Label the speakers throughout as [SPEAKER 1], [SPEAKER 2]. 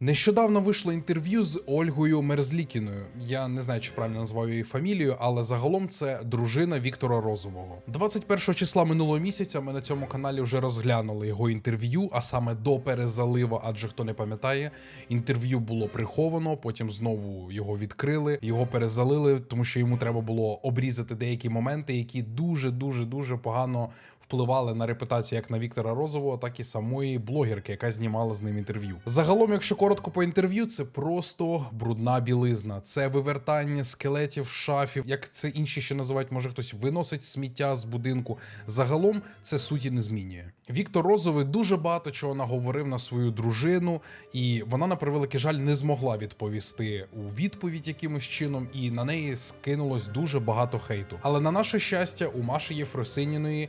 [SPEAKER 1] Нещодавно вийшло інтерв'ю з Ольгою Мерзлікіною. Я не знаю, чи правильно назвав її фамілію, але загалом це дружина Віктора Розового. 21 числа минулого місяця ми на цьому каналі вже розглянули його інтерв'ю, а саме до перезалива. Адже хто не пам'ятає, інтерв'ю було приховано, потім знову його відкрили, його перезалили, тому що йому треба було обрізати деякі моменти, які дуже дуже дуже погано впливали на репутацію як на Віктора Розового, так і самої блогерки, яка знімала з ним інтерв'ю. Загалом, якщо коротко по інтерв'ю, це просто брудна білизна, це вивертання скелетів в шафі, як це інші ще називають, може хтось виносить сміття з будинку. Загалом це суті не змінює. Віктор Розовий дуже багато чого наговорив на свою дружину, і вона, на превеликий жаль, не змогла відповісти у відповідь якимось чином, і на неї скинулось дуже багато хейту. Але на наше щастя, у Маші Єфросиніної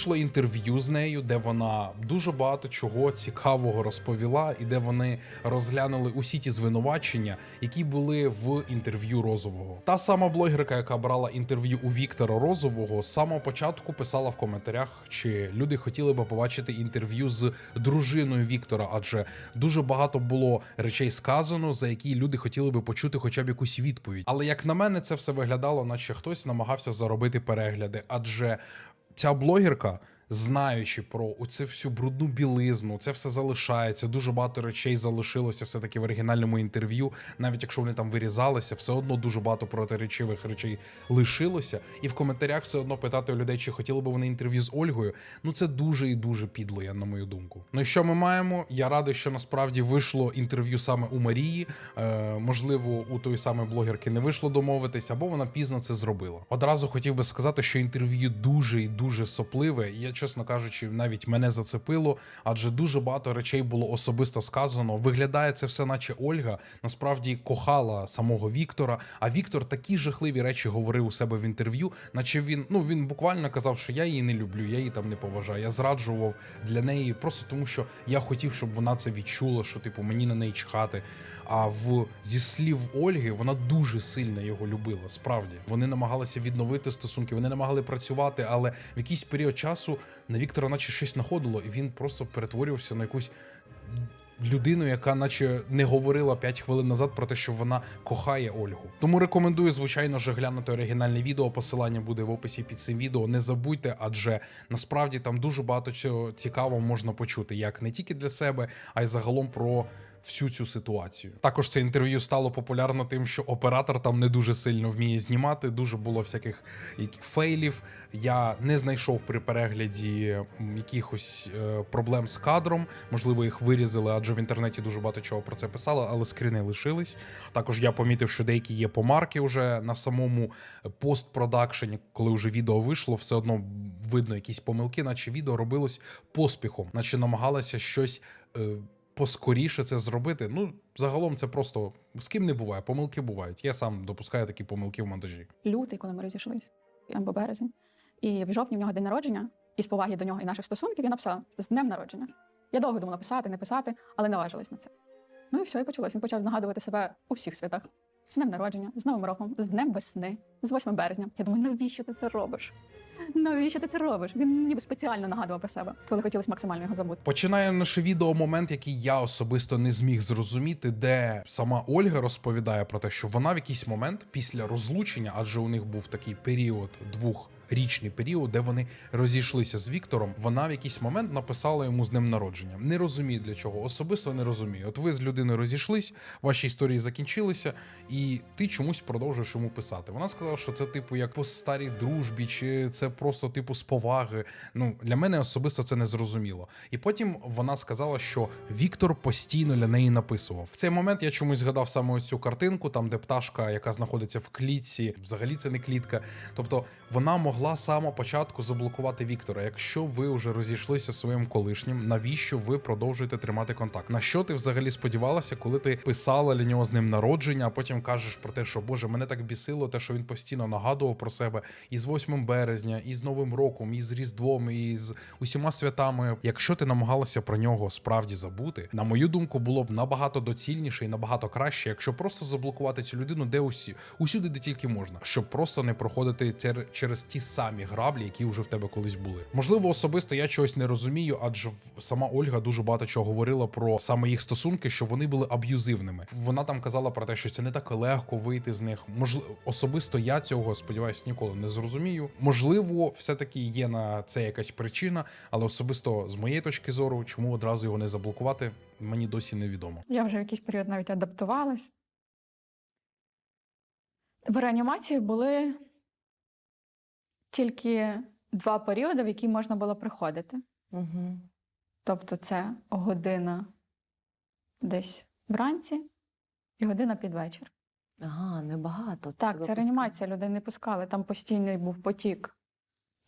[SPEAKER 1] вийшло інтерв'ю з нею, де вона дуже багато чого цікавого розповіла, і де вони розглянули усі ті звинувачення, які були в інтерв'ю Розового. Та сама блогерка, яка брала інтерв'ю у Віктора Розового, з самого початку писала в коментарях, чи люди хотіли би побачити інтерв'ю з дружиною Віктора, адже дуже багато було речей сказано, за які люди хотіли би почути хоча б якусь відповідь. Але як на мене, це все виглядало, наче хтось намагався заробити перегляди, адже ця блогерка. Знаючи про оцю всю брудну білизну, це все залишається. Дуже багато речей залишилося все таки в оригінальному інтерв'ю. Навіть якщо вони там вирізалися, все одно дуже багато протиречивих речей лишилося. І в коментарях все одно питати у людей, чи хотіли би вони інтерв'ю з Ольгою. Ну це дуже і дуже підло, я на мою думку. Ну і що ми маємо? Я радий, що насправді вийшло інтерв'ю саме у Марії. Е, можливо, у тої самої блогерки не вийшло домовитись, або вона пізно це зробила. Одразу хотів би сказати, що інтерв'ю дуже і дуже сопливе. Я, чесно кажучи, навіть мене зацепило, адже дуже багато речей було особисто сказано. Виглядає це все, наче Ольга насправді кохала самого Віктора. А Віктор такі жахливі речі говорив у себе в інтерв'ю, наче він ну він буквально казав, що я її не люблю, я її там не поважаю. Я зраджував для неї просто тому, що я хотів, щоб вона це відчула, що типу мені на неї чхати. А в зі слів Ольги вона дуже сильно його любила. Справді вони намагалися відновити стосунки, вони намагали працювати, але в якийсь період часу на Віктора, наче щось находило, і він просто перетворювався на якусь. Людину, яка наче не говорила 5 хвилин назад про те, що вона кохає Ольгу. Тому рекомендую, звичайно ж, глянути оригінальне відео. Посилання буде в описі під цим відео. Не забудьте, адже насправді там дуже багато чого цікавого можна почути, як не тільки для себе, а й загалом про всю цю ситуацію. Також це інтерв'ю стало популярно тим, що оператор там не дуже сильно вміє знімати. Дуже було всяких фейлів. Я не знайшов при перегляді якихось е, проблем з кадром. Можливо, їх вирізали, адже в інтернеті дуже багато чого про це писали, але скрини лишились. Також я помітив, що деякі є помарки вже на самому постпродакшені, коли вже відео вийшло, все одно видно якісь помилки, наче відео робилось поспіхом, наче намагалися щось. е, Поскоріше це зробити. Ну, загалом це просто з ким не буває. Помилки бувають. Я сам допускаю такі помилки в монтажі.
[SPEAKER 2] лютий, коли ми розійшлись, або березень. І в жовтні в нього день народження, і з поваги до нього і наших стосунків я написала з днем народження. Я довго думала писати, не писати, але наважилась на це. Ну і все, і почалось. Він почав нагадувати себе у всіх святах. З днем народження, з Новим роком, з днем весни, з 8 березня. Я думаю, навіщо ти це робиш? Навіщо ти це робиш? Він ніби спеціально нагадував про себе, коли хотілося максимально його забути.
[SPEAKER 1] Починає наше відео момент, який я особисто не зміг зрозуміти, де сама Ольга розповідає про те, що вона в якийсь момент після розлучення, адже у них був такий період двох. Річний період, де вони розійшлися з Віктором, вона в якийсь момент написала йому з ним народження. Не розумію для чого. Особисто не розумію. От ви з людиною розійшлись, ваші історії закінчилися, і ти чомусь продовжуєш йому писати. Вона сказала, що це типу як по старій дружбі, чи це просто типу з поваги. Ну для мене особисто це не зрозуміло. І потім вона сказала, що Віктор постійно для неї написував. В цей момент я чомусь згадав саме ось цю картинку, там де пташка, яка знаходиться в клітці, взагалі це не клітка. Тобто вона могла з самого початку заблокувати Віктора. Якщо ви вже розійшлися своїм колишнім, навіщо ви продовжуєте тримати контакт? На що ти взагалі сподівалася, коли ти писала для нього з ним народження, а потім кажеш про те, що Боже, мене так бісило, те, що він постійно нагадував про себе і з 8 березня, і з Новим роком, і з Різдвом, і з усіма святами. Якщо ти намагалася про нього справді забути, на мою думку, було б набагато доцільніше і набагато краще, якщо просто заблокувати цю людину, де усі усюди, де тільки можна, щоб просто не проходити через ті самі граблі, які вже в тебе колись були. Можливо, особисто я чогось не розумію, адже сама Ольга дуже багато чого говорила про саме їх стосунки, що вони були аб'юзивними. Вона там казала про те, що це не так легко вийти з них. Можливо, особисто я цього сподіваюся ніколи не зрозумію. Можливо, все-таки є на це якась причина, але особисто з моєї точки зору, чому одразу його не заблокувати, мені досі невідомо.
[SPEAKER 2] Я вже в якийсь період навіть адаптувалась. В реанімації були тільки два періоди, в які можна було приходити.
[SPEAKER 3] Угу.
[SPEAKER 2] Тобто це година десь вранці і година під вечір.
[SPEAKER 3] Ага, небагато.
[SPEAKER 2] Так,
[SPEAKER 3] це
[SPEAKER 2] це реанімація, людей не пускали, там постійний був потік.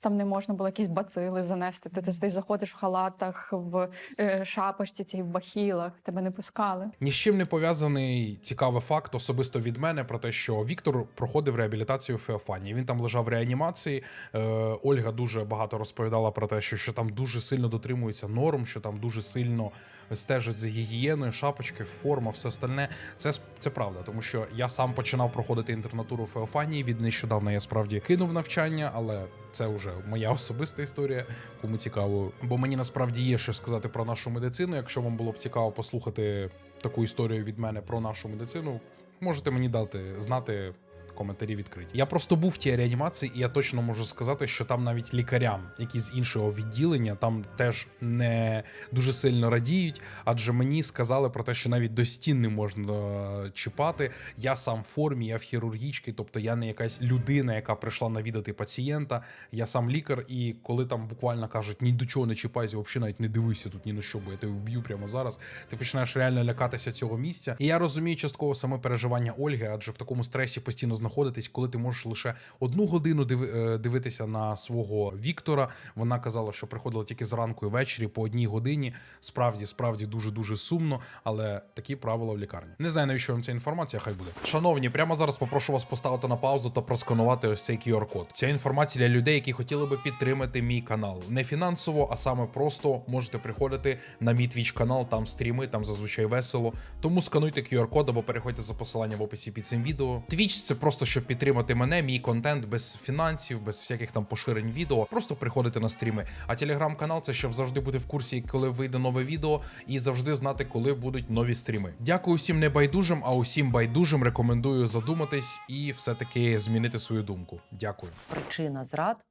[SPEAKER 2] Там не можна було якісь бацили занести. Ти, ти заходиш в халатах, в е, шапочці, цій в бахілах, тебе не пускали.
[SPEAKER 1] Ні з чим не пов'язаний цікавий факт особисто від мене про те, що Віктор проходив реабілітацію в Феофані. Він там лежав в реанімації. Е, Ольга дуже багато розповідала про те, що, що там дуже сильно дотримується норм, що там дуже сильно стежать за гігієною, шапочки, форма, все остальне. Це це правда, тому що я сам починав проходити інтернатуру в Феофанії. Від нещодавно я справді кинув навчання, але це вже моя особиста історія. Кому цікаво, бо мені насправді є що сказати про нашу медицину. Якщо вам було б цікаво послухати таку історію від мене про нашу медицину, можете мені дати знати. Коментарі відкриті. Я просто був в тій реанімації, і я точно можу сказати, що там навіть лікарям, які з іншого відділення, там теж не дуже сильно радіють, адже мені сказали про те, що навіть до стін не можна е, чіпати. Я сам в формі, я в хірургічці, тобто я не якась людина, яка прийшла навідати пацієнта. Я сам лікар, і коли там буквально кажуть, ні до чого не чіпайся, взагалі навіть не дивися тут ні на що, бо я тебе вб'ю прямо зараз. Ти починаєш реально лякатися цього місця. І я розумію частково саме переживання Ольги, адже в такому стресі постійно знаходитись, коли ти можеш лише одну годину е, дивитися на свого Віктора. Вона казала, що приходила тільки зранку і ввечері по одній годині. Справді, справді дуже дуже сумно, але такі правила в лікарні. Не знаю, навіщо вам ця інформація, хай буде. Шановні, прямо зараз попрошу вас поставити на паузу та просканувати ось цей QR-код. Ця інформація для людей, які хотіли би підтримати мій канал. Не фінансово, а саме просто можете приходити на мій Twitch канал, там стріми, там зазвичай весело. Тому скануйте QR-код або переходьте за посиланням в описі під цим відео. Twitch — це просто щоб підтримати мене, мій контент без фінансів, без всяких там поширень відео. Просто приходити на стріми. А телеграм-канал це щоб завжди бути в курсі, коли вийде нове відео, і завжди знати, коли будуть нові стріми. Дякую всім небайдужим, а усім байдужим рекомендую задуматись і все-таки змінити свою думку. Дякую.
[SPEAKER 3] Причина зрад,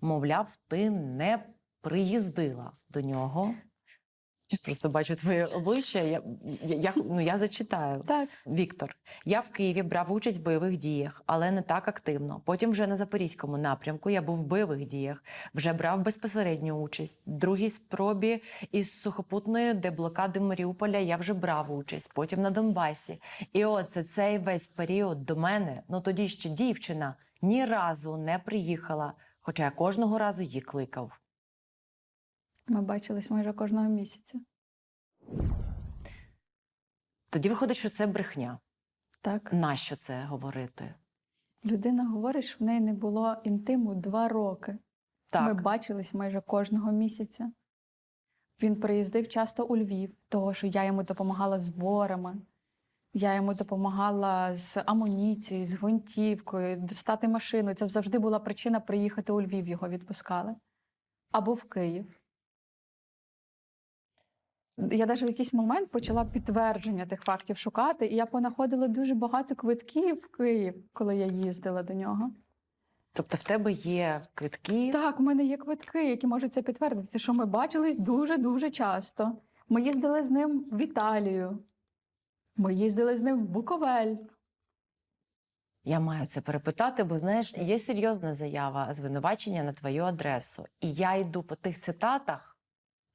[SPEAKER 3] мовляв, ти не приїздила до нього. Просто бачу твоє обличчя. Я, я, я, ну, я зачитаю.
[SPEAKER 2] Так,
[SPEAKER 3] Віктор, я в Києві брав участь в бойових діях, але не так активно. Потім вже на запорізькому напрямку я був в бойових діях, вже брав безпосередню участь. В другій спробі із сухопутної деблокади Маріуполя я вже брав участь. Потім на Донбасі. І от за цей весь період до мене, ну тоді ще дівчина, ні разу не приїхала, хоча я кожного разу її кликав.
[SPEAKER 2] Ми бачились майже кожного місяця.
[SPEAKER 3] Тоді виходить, що це брехня.
[SPEAKER 2] Так,
[SPEAKER 3] Нащо це говорити?
[SPEAKER 2] людина говорить, що в неї не було інтиму два роки.
[SPEAKER 3] Так.
[SPEAKER 2] Ми бачились майже кожного місяця. Він приїздив часто у Львів, того, що я йому допомагала з зборами. Я йому допомагала з амуніцією, з гвинтівкою, достати машину. Це завжди була причина приїхати у Львів, його відпускали. Або в Київ. Я навіть в якийсь момент почала підтвердження тих фактів шукати, і я понаходила дуже багато квитків в Київ, коли я їздила до нього.
[SPEAKER 3] Тобто в тебе є квитки.
[SPEAKER 2] Так, у мене є квитки, які можуть це підтвердити, що ми бачились дуже-дуже часто. Ми їздили з ним в Італію. Ми їздили з ним в Буковель.
[SPEAKER 3] Я маю це перепитати, бо знаєш, є серйозна заява звинувачення на твою адресу. І я йду по тих цитатах,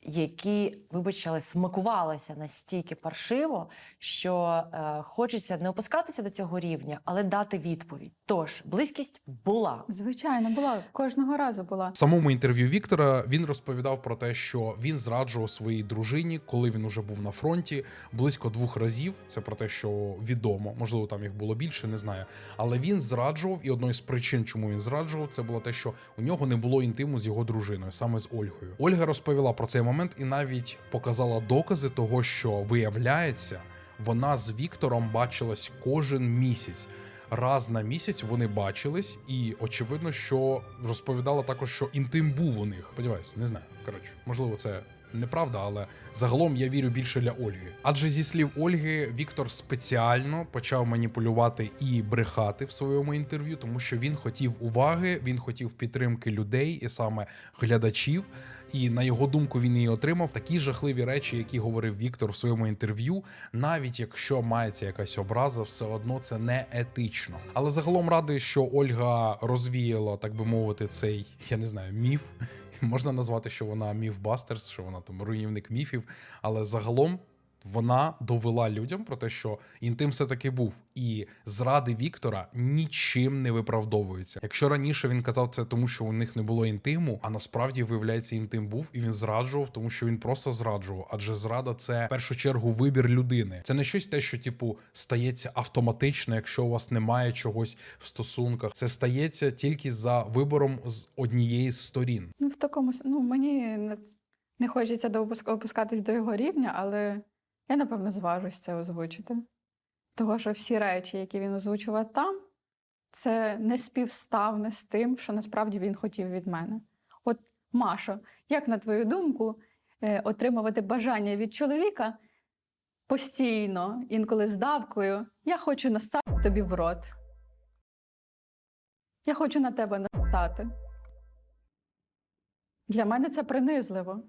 [SPEAKER 3] які, вибач, але смакувалися настільки паршиво, що е, хочеться не опускатися до цього рівня, але дати відповідь. Тож, близькість була.
[SPEAKER 2] Звичайно, була кожного разу була.
[SPEAKER 1] В самому інтерв'ю Віктора він розповідав про те, що він зраджував своїй дружині, коли він уже був на фронті, близько двох разів. Це про те, що відомо, можливо, там їх було більше, не знаю. Але він зраджував, і одною з причин, чому він зраджував, це було те, що у нього не було інтиму з його дружиною, саме з Ольгою. Ольга розповіла про цей момент і навіть показала докази того, що виявляється, вона з Віктором бачилась кожен місяць. раз на місяць вони бачились, і очевидно, що розповідала також, що інтим був у них. Сподіваюсь, не знаю. Коротше, можливо, це. Неправда, але загалом я вірю більше для Ольги. Адже зі слів Ольги, Віктор спеціально почав маніпулювати і брехати в своєму інтерв'ю, тому що він хотів уваги, він хотів підтримки людей і саме глядачів. І на його думку він її отримав такі жахливі речі, які говорив Віктор в своєму інтерв'ю. Навіть якщо мається якась образа, все одно це не етично. Але загалом радий, що Ольга розвіяла, так би мовити, цей я не знаю, міф. Можна назвати, що вона міфбастерс, що вона там руйнівник міфів. Але загалом вона довела людям про те, що інтим все таки був, і зради Віктора нічим не виправдовуються. Якщо раніше він казав це тому, що у них не було інтиму, а насправді виявляється, інтим був, і він зраджував, тому що він просто зраджував. Адже зрада це в першу чергу вибір людини. Це не щось те, що типу стається автоматично, якщо у вас немає чогось в стосунках. Це стається тільки за вибором з однієї з сторін.
[SPEAKER 2] Ну, в такому ну, мені не, не хочеться до опускатись до його рівня, але я, напевно, зважусь це озвучити. Того, що всі речі, які він озвучував там, це не співставне з тим, що насправді він хотів від мене. От, Машо, як на твою думку, е, отримувати бажання від чоловіка постійно, інколи з давкою, я хочу настати тобі в рот. Я хочу на тебе настати. Для мене це принизливо.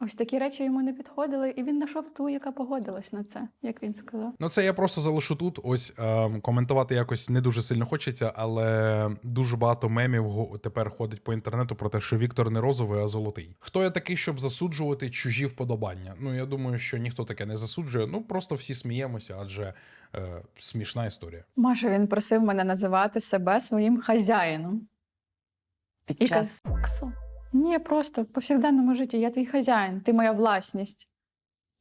[SPEAKER 2] Ось такі речі йому не підходили, і він знайшов ту, яка погодилась на це, як він сказав.
[SPEAKER 1] Ну, це я просто залишу тут. Ось ем, коментувати якось не дуже сильно хочеться, але дуже багато мемів го- тепер ходить по інтернету про те, що Віктор не розовий, а золотий. Хто я такий, щоб засуджувати чужі вподобання? Ну я думаю, що ніхто таке не засуджує. Ну просто всі сміємося, адже е, смішна історія.
[SPEAKER 2] Маша, він просив мене називати себе своїм хазяїном.
[SPEAKER 3] Під час сексу?
[SPEAKER 2] Ні, просто в повсякденному житті я твій хазяїн, ти моя власність.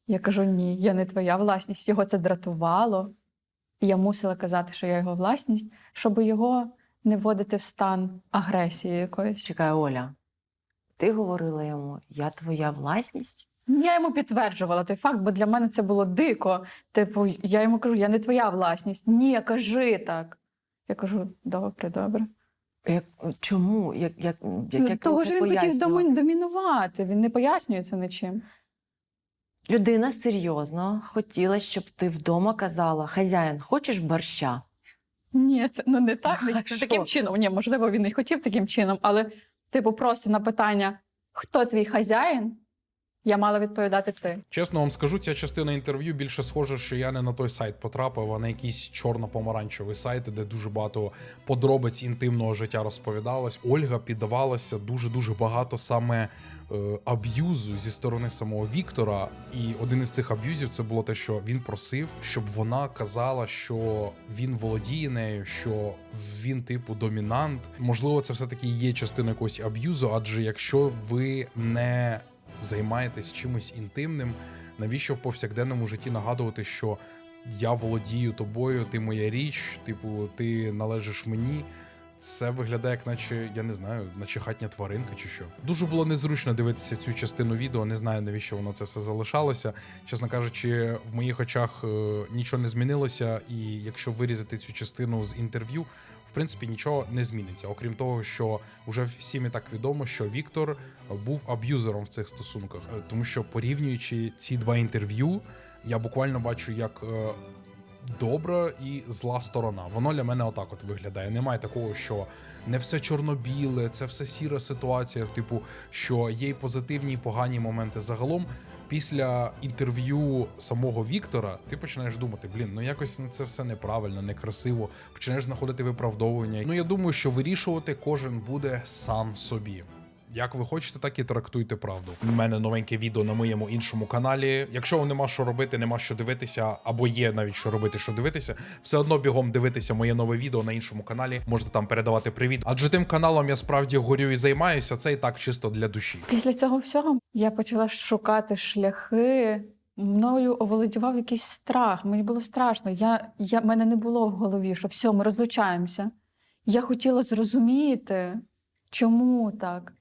[SPEAKER 2] Я кажу: ні, я не твоя власність. Його це дратувало. І я мусила казати, що я його власність, щоб його не вводити в стан агресії якоїсь.
[SPEAKER 3] Чекай, Оля. Ти говорила йому, я твоя власність?
[SPEAKER 2] Я йому підтверджувала той факт, бо для мене це було дико. Типу, я йому кажу, я не твоя власність. Ні, кажи так. Я кажу, добре, добре.
[SPEAKER 3] Як, чому? Як, як, як, як
[SPEAKER 2] Того
[SPEAKER 3] він
[SPEAKER 2] ж він хотів домін- домінувати, він не пояснює це нічим.
[SPEAKER 3] Людина серйозно хотіла, щоб ти вдома казала: хазяїн, хочеш борща?
[SPEAKER 2] Ні, це- ну не так, не, не
[SPEAKER 3] Що?
[SPEAKER 2] таким чином. Ні, можливо, він і хотів таким чином, але, типу, просто на питання, хто твій хазяїн, я мала відповідати ти.
[SPEAKER 1] Чесно вам скажу, ця частина інтерв'ю більше схоже, що я не на той сайт потрапив, а на якийсь чорно-помаранчевий сайт, де дуже багато подробиць інтимного життя розповідалось. Ольга піддавалася дуже дуже багато саме е, аб'юзу зі сторони самого Віктора. І один із цих аб'юзів це було те, що він просив, щоб вона казала, що він володіє нею, що він типу домінант. Можливо, це все таки є частиною якогось аб'юзу, адже якщо ви не займаєтесь чимось інтимним, навіщо в повсякденному житті нагадувати, що я володію тобою, ти моя річ, типу, ти належиш мені. Це виглядає, як наче я не знаю, наче хатня тваринка чи що. Дуже було незручно дивитися цю частину відео. Не знаю навіщо воно це все залишалося. Чесно кажучи, в моїх очах е, нічого не змінилося, і якщо вирізати цю частину з інтерв'ю, принципі нічого не зміниться. Окрім того, що вже всім і так відомо, що Віктор був аб'юзером в цих стосунках, Е, тому що порівнюючи ці два інтерв'ю, я буквально бачу, як е, добра і зла сторона. Воно для мене отак от виглядає. Немає такого, що не все чорно-біле, це все сіра ситуація. Типу, що є і позитивні, і погані моменти. Загалом, після інтерв'ю самого Віктора, ти починаєш думати: блін, ну якось це все неправильно, некрасиво. Починаєш знаходити виправдовування. Ну я думаю, що вирішувати кожен буде сам собі. Як ви хочете, так і трактуйте правду. У мене новеньке відео на моєму іншому каналі. Якщо вам нема що робити, нема що дивитися, або є навіть що робити, що дивитися, все одно бігом дивитися моє нове відео на іншому каналі. Можете там передавати привіт. Адже тим каналом я справді горю і займаюся. Це і так чисто для душі.
[SPEAKER 2] Після цього всього я почала шукати шляхи. Мною оволодівав якийсь страх. Мені було страшно. Я, я, мене не було в голові, що все, ми розлучаємося. Я хотіла зрозуміти, чому так.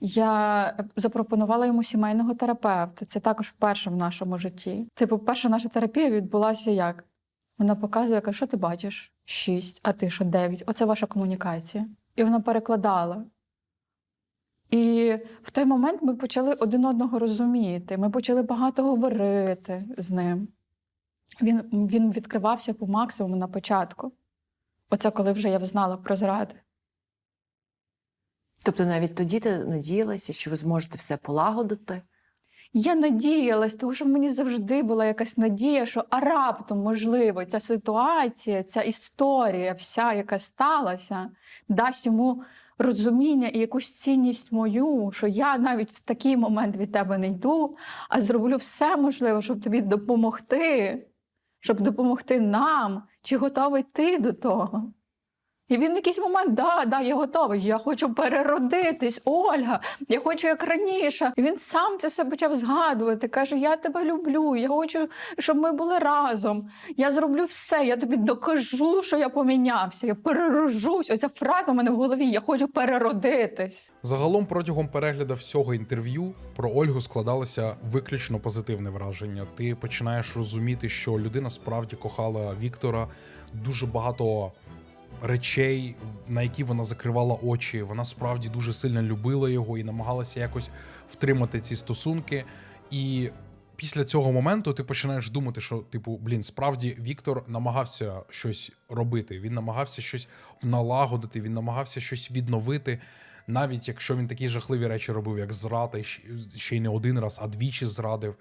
[SPEAKER 2] Я запропонувала йому сімейного терапевта. Це також вперше в нашому житті. Типу, перша наша терапія відбулася як? Вона показує, каже, що ти бачиш? Шість, а ти що дев'ять? Оце ваша комунікація. І вона перекладала. І в той момент ми почали один одного розуміти. Ми почали багато говорити з ним. Він, він відкривався по максимуму на початку. Оце коли вже я знала про зради.
[SPEAKER 3] Тобто навіть тоді ти надіялася, що ви зможете все полагодити.
[SPEAKER 2] Я надіялась, тому що в мені завжди була якась надія, що а раптом, можливо, ця ситуація, ця історія, вся, яка сталася, дасть йому розуміння і якусь цінність мою, що я навіть в такий момент від тебе не йду, а зроблю все можливе, щоб тобі допомогти, щоб допомогти нам, чи готовий ти до того. І він в якийсь момент, да, да, я готовий. Я хочу переродитись, Ольга, я хочу як раніше. І він сам це все почав згадувати. Каже: Я тебе люблю, я хочу, щоб ми були разом. Я зроблю все, я тобі докажу, що я помінявся. Я перерожусь. Оця фраза в мене в голові. Я хочу переродитись.
[SPEAKER 1] Загалом протягом перегляду всього інтерв'ю про Ольгу складалося виключно позитивне враження. Ти починаєш розуміти, що людина справді кохала Віктора дуже багато речей, на які вона закривала очі. Вона справді дуже сильно любила його і намагалася якось втримати ці стосунки. І після цього моменту ти починаєш думати, що, типу, блін, справді Віктор намагався щось робити. Він намагався щось налагодити, він намагався щось відновити. Навіть якщо він такі жахливі речі робив, як зрада, ще й не один раз, а двічі зрадив.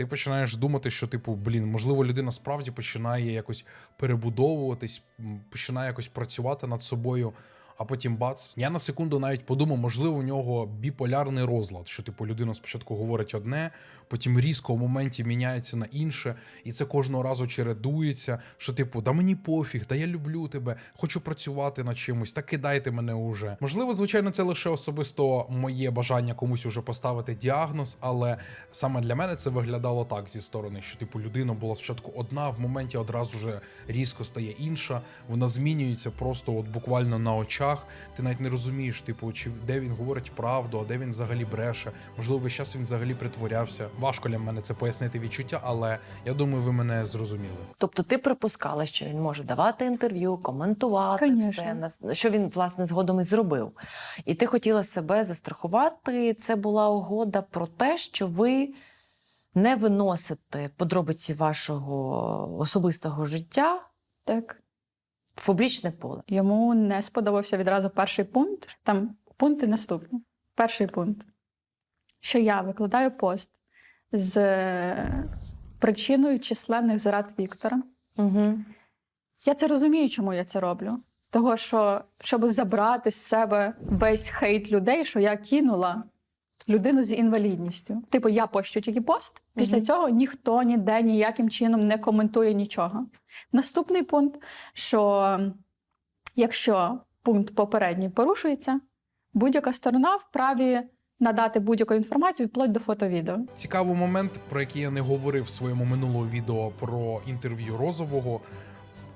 [SPEAKER 1] Ти починаєш думати, що, типу, блін, можливо, людина справді починає якось перебудовуватись, починає якось працювати над собою. А потім бац. Я на секунду навіть подумав, можливо, у нього біполярний розлад, що типу людина спочатку говорить одне, потім різко в моменті міняється на інше, і це кожного разу чередується. Що, типу, да мені пофіг, да я люблю тебе, хочу працювати над чимось, та кидайте мене уже. Можливо, звичайно, це лише особисто моє бажання комусь уже поставити діагноз, але саме для мене це виглядало так зі сторони, що типу людина була спочатку одна, в моменті одразу вже різко стає інша. Вона змінюється просто от буквально на очах. Ти навіть не розумієш, типу, чи де він говорить правду, а де він взагалі бреше. Можливо, весь час він взагалі притворявся. Важко для мене це пояснити відчуття, але я думаю, ви мене зрозуміли.
[SPEAKER 3] Тобто ти припускала, що він може давати інтерв'ю, коментувати
[SPEAKER 2] Конечно.
[SPEAKER 3] все, що він власне згодом і зробив. І ти хотіла себе застрахувати. Це була угода про те, що ви не виносите подробиці вашого особистого життя
[SPEAKER 2] Так.
[SPEAKER 3] В публічне поле.
[SPEAKER 2] Йому не сподобався відразу перший пункт. Там пункти наступні. Перший пункт, що я викладаю пост з е, причиною численних зрад Віктора.
[SPEAKER 3] Угу.
[SPEAKER 2] Я це розумію, чому я це роблю. Того, що щоб забрати з себе весь хейт людей, що я кинула людину з інвалідністю. Типу, я пощу тільки пост. Після
[SPEAKER 3] Мгм.
[SPEAKER 2] цього ніхто ніде ніяким чином не коментує нічого. Наступний пункт, що якщо пункт попередній порушується, будь-яка сторона вправі надати будь-яку інформацію вплоть до фото-відео.
[SPEAKER 1] Цікавий момент, про який я не говорив в своєму минулому відео про інтерв'ю Розового.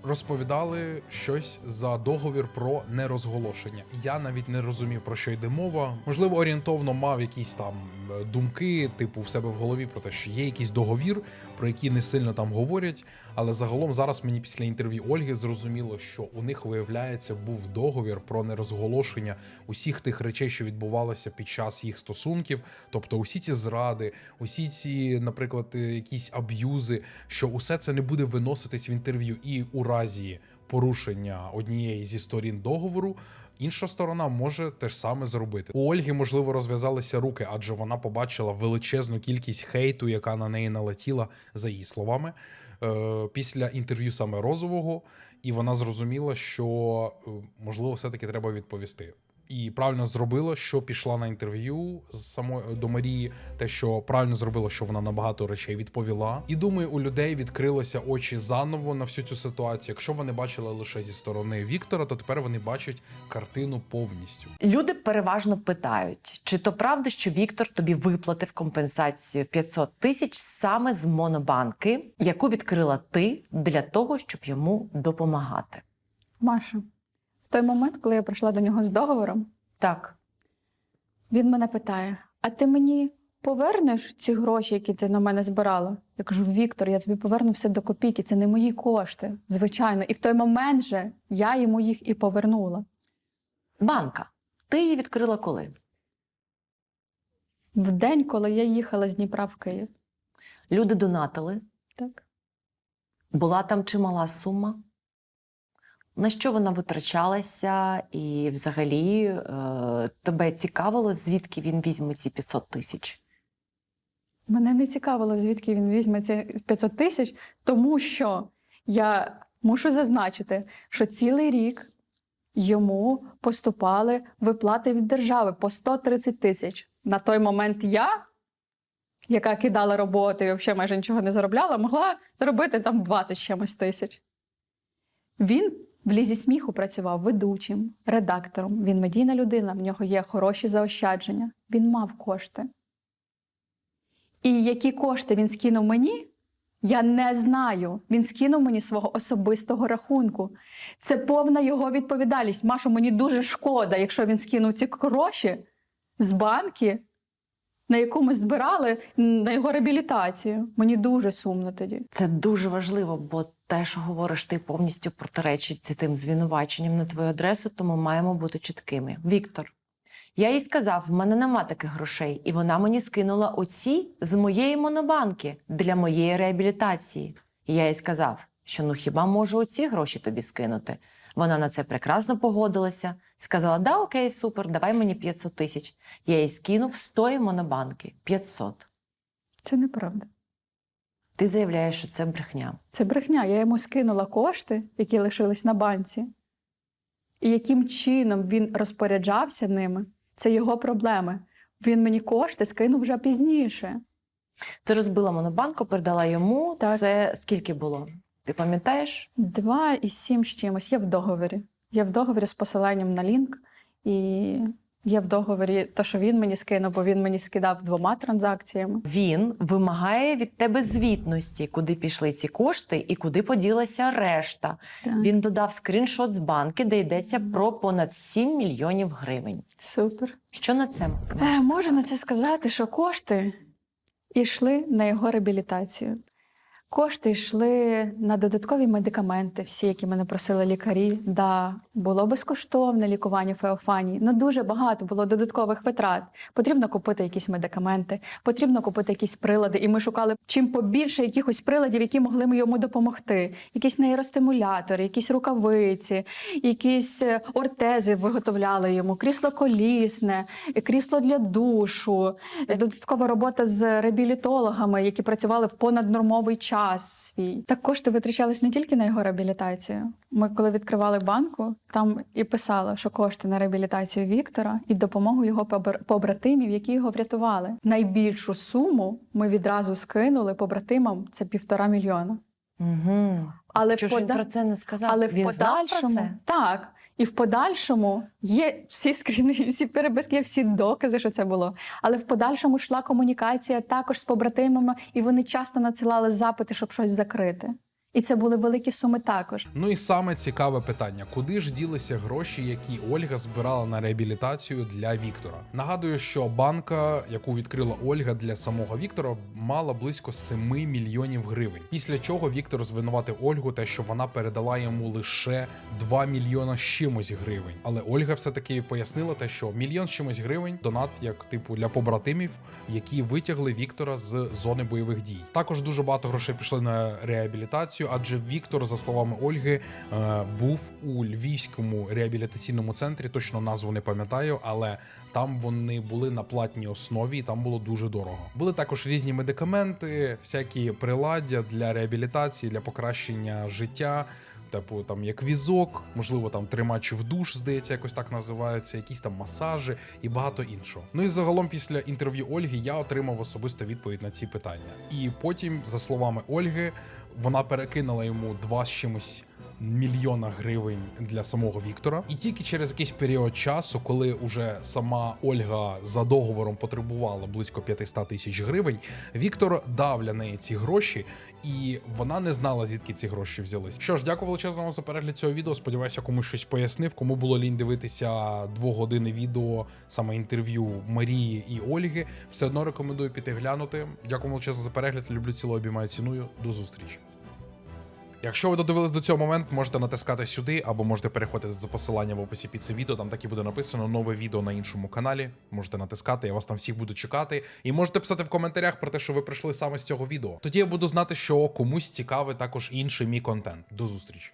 [SPEAKER 1] Розповідали щось за договір про нерозголошення. Я навіть не розумів про що йде мова. Можливо, орієнтовно мав якісь там е, думки, типу, в себе в голові про те, що є якийсь договір, про який не сильно там говорять. Але загалом зараз мені після інтерв'ю Ольги зрозуміло, що у них виявляється був договір про нерозголошення усіх тих речей, що відбувалося під час їх стосунків, тобто усі ці зради, усі ці, наприклад, е, якісь аб'юзи, що усе це не буде виноситись в інтерв'ю, і у разі порушення однієї зі сторін договору. Інша сторона може те ж саме зробити. У Ольги, можливо, розв'язалися руки, адже вона побачила величезну кількість хейту, яка на неї налетіла, за її словами, е, після інтерв'ю саме Розового, і вона зрозуміла, що е, можливо, все-таки треба відповісти. І правильно зробила, що пішла на інтерв'ю з самої до Марії, те, що правильно зробила, що вона на багато речей відповіла. І думаю, у людей відкрилися очі заново на всю цю ситуацію. Якщо вони бачили лише зі сторони Віктора, то тепер вони бачать картину повністю.
[SPEAKER 3] Люди переважно питають, чи то правда, що Віктор тобі виплатив компенсацію в 500 тисяч саме з монобанки, яку відкрила ти для того, щоб йому допомагати.
[SPEAKER 2] Маша, в той момент, коли я прийшла до нього з договором,
[SPEAKER 3] Так.
[SPEAKER 2] він мене питає: А ти мені повернеш ці гроші, які ти на мене збирала? Я кажу: Віктор, я тобі поверну все до копійки, це не мої кошти, звичайно. І в той момент же я йому їх і повернула.
[SPEAKER 3] Банка. Ти її відкрила коли?
[SPEAKER 2] В день, коли я їхала з Дніпра в Київ.
[SPEAKER 3] Люди донатили.
[SPEAKER 2] Так.
[SPEAKER 3] Була там чимала сума. На що вона витрачалася, і взагалі е, тебе цікавило, звідки він візьме ці 500 тисяч?
[SPEAKER 2] Мене не цікавило, звідки він візьме ці 500 тисяч, тому що я мушу зазначити, що цілий рік йому поступали виплати від держави по 130 тисяч. На той момент я, яка кидала роботи і взагалі майже нічого не заробляла, могла заробити там 20 чимось тисяч. Він в лізі сміху працював ведучим, редактором. Він медійна людина, в нього є хороші заощадження. Він мав кошти. І які кошти він скинув мені, я не знаю. Він скинув мені свого особистого рахунку. Це повна його відповідальність. Машу, мені дуже шкода, якщо він скинув ці гроші з банки, на ми збирали на його реабілітацію. Мені дуже сумно тоді.
[SPEAKER 3] Це дуже важливо, бо те, що говориш, ти повністю протиречить тим звинуваченням на твою адресу, тому маємо бути чіткими. Віктор, я їй сказав, в мене нема таких грошей, і вона мені скинула оці з моєї монобанки для моєї реабілітації. І я їй сказав, що ну хіба можу оці гроші тобі скинути? Вона на це прекрасно погодилася. Сказала: да, окей, супер, давай мені 500 тисяч. Я їй скинув з тої монобанки 500.
[SPEAKER 2] Це неправда.
[SPEAKER 3] Ти заявляєш, що це брехня.
[SPEAKER 2] Це брехня. Я йому скинула кошти, які лишились на банці. І яким чином він розпоряджався ними, це його проблеми. Він мені кошти скинув вже пізніше.
[SPEAKER 3] Ти розбила монобанку, передала йому.
[SPEAKER 2] Так.
[SPEAKER 3] Це скільки було? Ти пам'ятаєш?
[SPEAKER 2] Два і сім з чимось. Я в договорі. Я в договорі з посиланням на лінк. І є в договорі те, що він мені скинув, бо він мені скидав двома транзакціями.
[SPEAKER 3] Він вимагає від тебе звітності, куди пішли ці кошти і куди поділася решта.
[SPEAKER 2] Так.
[SPEAKER 3] Він додав скріншот з банки, де йдеться про понад 7 мільйонів гривень.
[SPEAKER 2] Супер.
[SPEAKER 3] Що на це?
[SPEAKER 2] Е, можу на це сказати, що кошти йшли на його реабілітацію. Кошти йшли на додаткові медикаменти, всі, які мене просили лікарі. Да, було безкоштовне лікування Феофанії, але дуже багато було додаткових витрат. Потрібно купити якісь медикаменти, потрібно купити якісь прилади. І ми шукали чим побільше якихось приладів, які могли б йому допомогти. Якісь нейростимулятори, якісь рукавиці, якісь е, ортези виготовляли йому, крісло колісне, крісло для душу, додаткова робота з реабілітологами, які працювали в понаднормовий час свій. Так кошти витрачались не тільки на його реабілітацію. Ми, коли відкривали банку, там і писало, що кошти на реабілітацію Віктора і допомогу його побратимів, які його врятували. Найбільшу суму ми відразу скинули побратимам це півтора мільйона.
[SPEAKER 3] Угу.
[SPEAKER 2] Але
[SPEAKER 3] Чого
[SPEAKER 2] в
[SPEAKER 3] він про це не сказав?
[SPEAKER 2] але в
[SPEAKER 3] він знав про
[SPEAKER 2] подальшому
[SPEAKER 3] це?
[SPEAKER 2] так. І в подальшому є всі скріни, всі переписки, всі докази, що це було. Але в подальшому йшла комунікація також з побратимами, і вони часто надсилали запити, щоб щось закрити. І це були великі суми також.
[SPEAKER 1] Ну і саме цікаве питання: куди ж ділися гроші, які Ольга збирала на реабілітацію для Віктора? Нагадую, що банка, яку відкрила Ольга для самого Віктора, мала близько 7 мільйонів гривень. Після чого Віктор звинуватив Ольгу, те, що вона передала йому лише 2 мільйона з чимось гривень. Але Ольга все таки пояснила те, що мільйон з чимось гривень донат, як типу для побратимів, які витягли Віктора з зони бойових дій. Також дуже багато грошей пішли на реабілітацію, адже Віктор, за словами Ольги, е, був у львівському реабілітаційному центрі. Точно назву не пам'ятаю, але там вони були на платній основі, і там було дуже дорого. Були також різні медикаменти, всякі приладдя для реабілітації, для покращення життя. Типу, там як візок, можливо, там тримач в душ, здається, якось так називається, якісь там масажі і багато іншого. Ну і загалом, після інтерв'ю Ольги, я отримав особисто відповідь на ці питання. І потім, за словами Ольги, вона перекинула йому два з чимось мільйона гривень для самого Віктора. І тільки через якийсь період часу, коли уже сама Ольга за договором потребувала близько 500 тисяч гривень, Віктор дав для неї ці гроші, і вона не знала, звідки ці гроші взялись. Що ж, дякую величезному за перегляд цього відео. Сподіваюся, комусь щось пояснив. Кому було лінь дивитися двогодинне відео, саме інтерв'ю Марії і Ольги. Все одно рекомендую піти глянути. Дякую величезно за перегляд. Люблю ціло, обіймаю, ціную. До зустрічі. Якщо ви додивились до цього моменту, можете натискати сюди або можете переходити за посилання в описі під це відео. Там так і буде написано нове відео на іншому каналі. Можете натискати, я вас там всіх буду чекати. І можете писати в коментарях про те, що ви прийшли саме з цього відео. Тоді я буду знати, що комусь цікавий також інший мій контент. До зустрічі.